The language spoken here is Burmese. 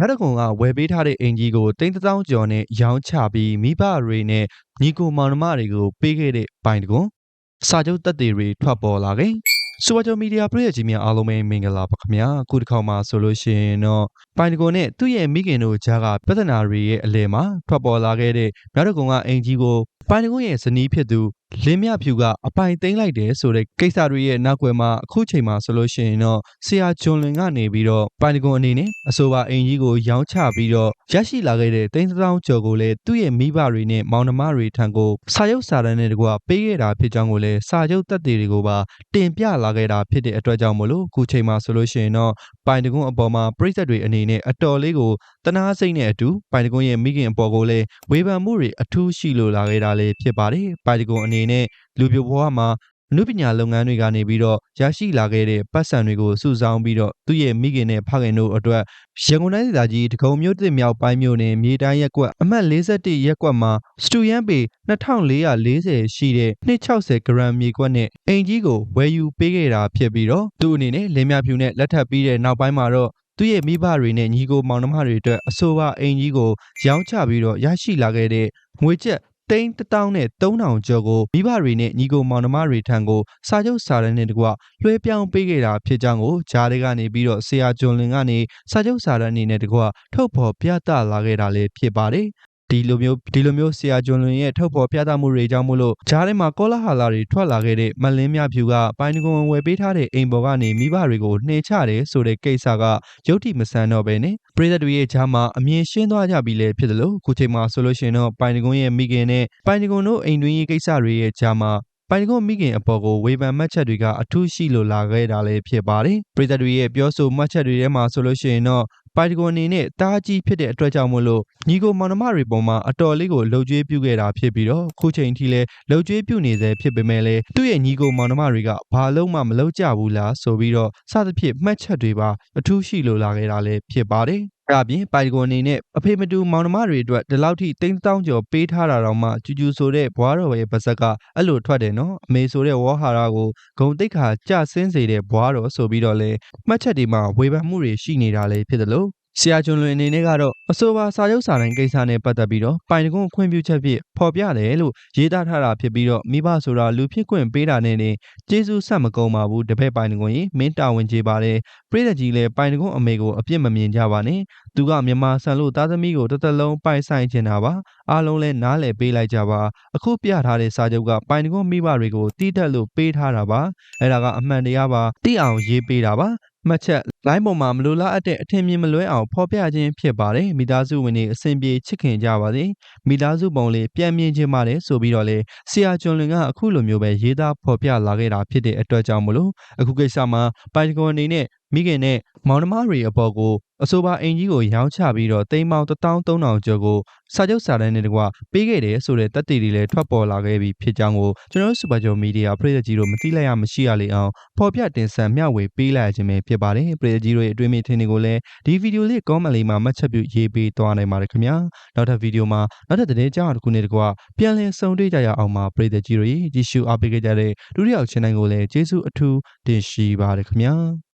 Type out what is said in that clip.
မြတ်တကွန်ကဝယ်ပေးထားတဲ့အင်ကြီးကိုတိန်းတောင်းကျော်နဲ့ရောင်းချပြီးမိဘတွေနဲ့ညီကိုမောင်နှမတွေကိုပေးခဲ့တဲ့ပိုင်တကွန်စာချုပ်တက်တွေတွေထွက်ပေါ်လာခဲ့စူပါဂျိုမီဒီယာပရိသတ်ကြီးများအားလုံးပဲမင်္ဂလာပါခင်ဗျာအခုတစ်ခေါက်မှာဆိုလို့ရှိရင်တော့ပိုင်တကွန်နဲ့သူ့ရဲ့မိခင်တို့ကြားကပြဿနာတွေရဲ့အလယ်မှာထွက်ပေါ်လာခဲ့တဲ့မြတ်တကွန်ကအင်ကြီးကို ပိုင်တကွန်ရဲ့ဇနီးဖြစ်သူလင်းမြဖြူကအပိုင်သိမ်းလိုက်တယ်ဆိုတဲ့ကိစ္စတွေရဲ့နောက်ွယ်မှာအခုချိန်မှာဆိုလို့ရှိရင်တော့ဆရာဂျွန်လွင်ကနေပြီးတော့ပိုင်တကွန်အနေနဲ့အဆိုပါအင်ကြီးကိုရောင်းချပြီးတော့ရရှိလာခဲ့တဲ့တိန်းတောင်းကျော်ကိုလည်းသူ့ရဲ့မိဘတွေနဲ့မောင်နှမတွေထံကိုစာရုပ်စာတမ်းနဲ့တကွပေးခဲ့တာဖြစ်ကြောင်းကိုလည်းစာချုပ်တက်တွေကိုပါတင်ပြလာခဲ့တာဖြစ်တဲ့အတွက်ကြောင့်မလို့အခုချိန်မှာဆိုလို့ရှိရင်တော့ပိုင်တကွန်အပေါ်မှာပြိသက်တွေအနေနဲ့အတော်လေးကိုတနာစိတ်နဲ့အတူပိုင်တကွန်ရဲ့မိခင်အပေါ်ကိုလည်းဝေဖန်မှုတွေအထူးရှိလိုလာခဲ့တာလည်းဖြစ်ပါတယ်ပိုင်တကွန်အနေနဲ့လူပြိုဘဝမှာအနုပညာလုပ်ငန်းတွေကနေပြီးတော့ရရှိလာခဲ့တဲ့ပတ်စံတွေကိုစုဆောင်းပြီးတော့သူ့ရဲ့မိခင်နဲ့ဖခင်တို့အတွက်ရန်ကုန်တိုင်းဒေသကြီးတကုံမြို့တစ်မြောက်ပိုင်းမြို့နယ်မြေတိုင်းရက်ကွက်အမှတ်41ရက်ကွက်မှာစတူယန်ပေ2440ရှိတဲ့260ဂရမ်မြေကွက်နဲ့အင်ကြီးကိုဝယ်ယူပေးခဲ့တာဖြစ်ပြီးတော့သူ့အနေနဲ့လင်းမြဖြူနဲ့လက်ထပ်ပြီးတဲ့နောက်ပိုင်းမှာတော့သူ့ရဲ့မိဘတွေနဲ့ညီကိုမောင်နှမတွေအတွက်အဆိုပါအင်ကြီးကိုရောင်းချပြီးတော့ရရှိလာခဲ့တဲ့ငွေကျပ် တိန်းတောင်းနဲ့3000ကျော်ကိုမိဘတွေနဲ့ညီကိုမောင်နှမတွေထံကိုစာချုပ်စာတမ်းနဲ့တကွလွှဲပြောင်းပေးခဲ့တာဖြစ်ကြောင်းကိုဂျားတွေကနေပြီးတော့ဆရာဂျွန်လင်ကနေစာချုပ်စာတမ်းအနေနဲ့တကွထုတ်ဖော်ပြသလာခဲ့တာလည်းဖြစ်ပါတယ် ဒီလိုမျိုးဒီလိုမျိုးဆရာဂျွန်လွင်ရဲ့ထုတ်ဖော်ပြသမှုတွေကြောင့်မို့လို့ဂျားထဲမှာကောလာဟာလာတွေထွက်လာခဲ့တဲ့မလင်းမြဖြူကပိုင်းတကွန်ဝယ်ပေးထားတဲ့အိမ်ပေါ်ကနေမိဘတွေကိုနှင်ချတယ်ဆိုတဲ့ကိစ္စကရုပ်တိမဆန်တော့ပဲနဲ့ပရိသတ်တွေရဲ့ဂျားမှာအမြင်ရှင်းသွားကြပြီလေဖြစ်တယ်လို့ခုချိန်မှာဆိုလို့ရှိရင်တော့ပိုင်းတကွန်ရဲ့မိခင်နဲ့ပိုင်းတကွန်တို့အိမ်တွင်းရေးကိစ္စတွေရဲ့ဂျားမှာပိုင်ကွန်မိခင်အပေါ်ကိုဝေဖန်မှတ်ချက်တွေကအထူးရှိလိုလာခဲ့တာလည်းဖြစ်ပါတယ်။ပြည်သက်တွေရဲ့ပြောဆိုမှတ်ချက်တွေထဲမှာဆိုလို့ရှိရင်တော့ ပိုင်ကွန်အနေနဲ့တားကြီးဖြစ်တဲ့အတွက်ကြောင့်မို့လို့ညီကိုမောင်နှမတွေပေါ်မှာအတော်လေးကိုလှုပ်ကြွေးပြုခဲ့တာဖြစ်ပြီးတော့ခုချိန်ထိလည်းလှုပ်ကြွေးပြုနေသေးဖြစ်ပေမဲ့လည်းသူ့ရဲ့ညီကိုမောင်နှမတွေကဘာလို့မှမလုပ်ကြဘူးလားဆိုပြီးတော့စသဖြင့်မှတ်ချက်တွေပါအထူးရှိလိုလာခဲ့တာလည်းဖြစ်ပါတယ်။ အဲ့အပြင် ပိုင်ကွန်အနေနဲ့ အဖေမတူမောင်နှမတွေအတွက် ဒီလောက်ထိတိန်းတောင်းကျော် ပေးထားတာတော့မှ ကျူကျူဆိုတဲ့ ဘွားတော်ရဲ့ပါဇက်က အဲ့လိုထွက်တယ်နော် အမေဆိုတဲ့ ဝေါ်ဟာရာကို ဂုံတိတ်ခါကြဆင်းစေတဲ့ ဘွားတော်ဆိုပြီးတော့လဲမှတ်ချက်တွေမှာ ဝေဖန်မှုတွေရှိနေတာလည်း ဖြစ်တယ်လို့ ဆရာကျွန်းလွင်အနေနဲ့ကတော့အဆိုပါစာချုပ်စာတမ်းကိစ္စနဲ့ပတ်သက်ပြီးတော့ပိုင်တကွန်းခွင့်ပြုချက်ဖြင့်ဖော်ပြတယ်လို့ရေးသားထားတာဖြစ်ပြီးတော့မိဘဆိုတာလူဖြစ်ခွင့်ပေးတာနဲ့နေကျေးဇူးဆက်မကုန်းပါဘူးတပည့်ပိုင်တကွန်းရင်မင်းတာဝန်ကျေပါတယ်ပြည်သက်ကြီးလည်းပိုင်တကွန်းအမေကိုအပြစ်မမြင်ကြပါနဲ့သူကမြန်မာဆန်လို့သားသမီးကိုတစ်သက်လုံးပိုင်ဆိုင်ချင်တာပါအားလုံးလည်းနားလည်ပေးလိုက်ကြပါအခုပြထားတဲ့စာချုပ်ကပိုင်တကွန်းမိဘတွေကိုတီးတက်လို့ပေးထားတာပါအဲ့ဒါကအမှန်တရားပါတိအောင်ရေးပေးတာပါ မှတ်ချက်လိုင်းပေါ်မှာမလိုလားအပ်တဲ့အထင်မြင်မလွဲအောင်ဖော်ပြခြင်းဖြစ်ပါတယ်မိသားစုဝင်တွေအစဉ်ပြေချစ်ခင်ကြပါစေမိသားစုပုံလေးပြန်မြင်ခြင်းပါတယ်ဆိုပြီးတော့လေဆရာကျွန်းလွင်ကအခုလိုမျိုးပဲရေးသားဖော်ပြလာခဲ့တာဖြစ်တဲ့အတွက်ကြောင့်မလို့အခုကိစ္စမှာပိုင်ကွန်အနေနဲ့ မိခင်နဲ့မောင်နှမတွေအပေါ်ကိုအဆိုပါအင်ကြီးကိုရောင်းချပြီးတော့တိမ်ပေါင်13000ကျော်ကိုစာချုပ်စာတမ်းနဲ့တကွပေးခဲ့တယ်ဆိုတဲ့တက်တည်တွေလည်းထွက်ပေါ်လာခဲ့ပြီးဖြစ်ကြောင်းကိုကျွန်တော်တို့စူပါဂျိုမီဒီယာပြည်သက်ကြီးတို့မသိလိုက်ရမရှိရလေအောင်ဖော်ပြတင်ဆက်မျှဝေပေးလိုက်ခြင်းပဲဖြစ်ပါတယ်ပြည်သက်ကြီးတို့ရဲ့အတွင်းမိထင်တွေကိုလည်းဒီဗီဒီယိုလေး comment လေးမှာမှတ်ချက်ပြုရေးပေးသွားနိုင်ပါတယ်ခင်ဗျာနောက်ထပ်ဗီဒီယိုမှာနောက်ထပ်သတင်းကြောင်းတစ်ခုနဲ့တကွပြန်လည်ဆုံတွေ့ကြရအောင်ပါပြည်သက်ကြီးတို့ရေကြည့်ရှုအားပေးကြတဲ့ဒုတိယချန်နယ်ကိုလည်းကျေးဇူးအထူးတင်ရှိပါတယ်ခင်ဗျာ